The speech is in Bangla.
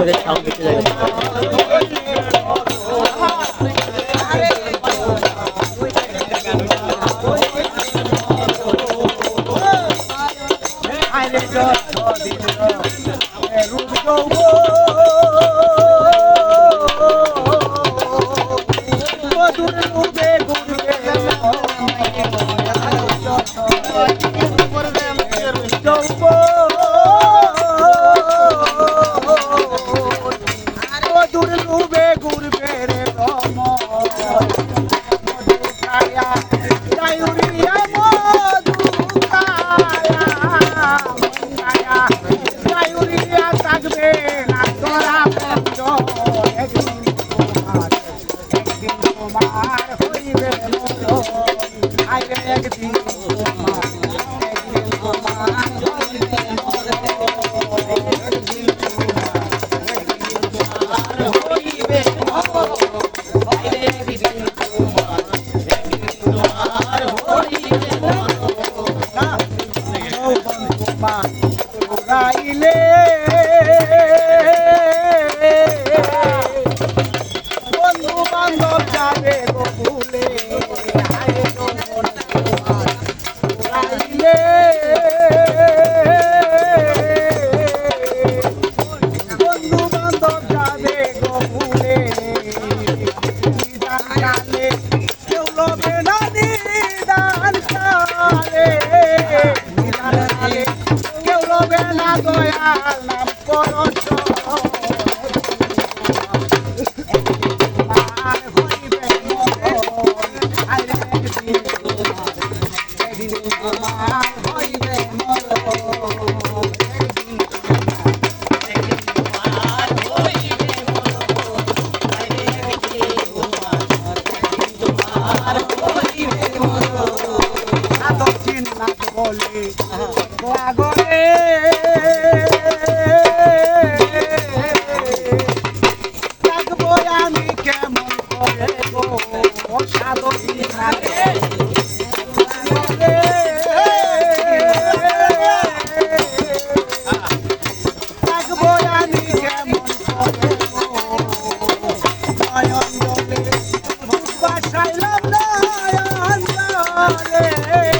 ধরে খাও বেঁচে যাবে Let's go. 골을 একদিন আমার হইবে মরণ বলে লাগলে Aê, aê.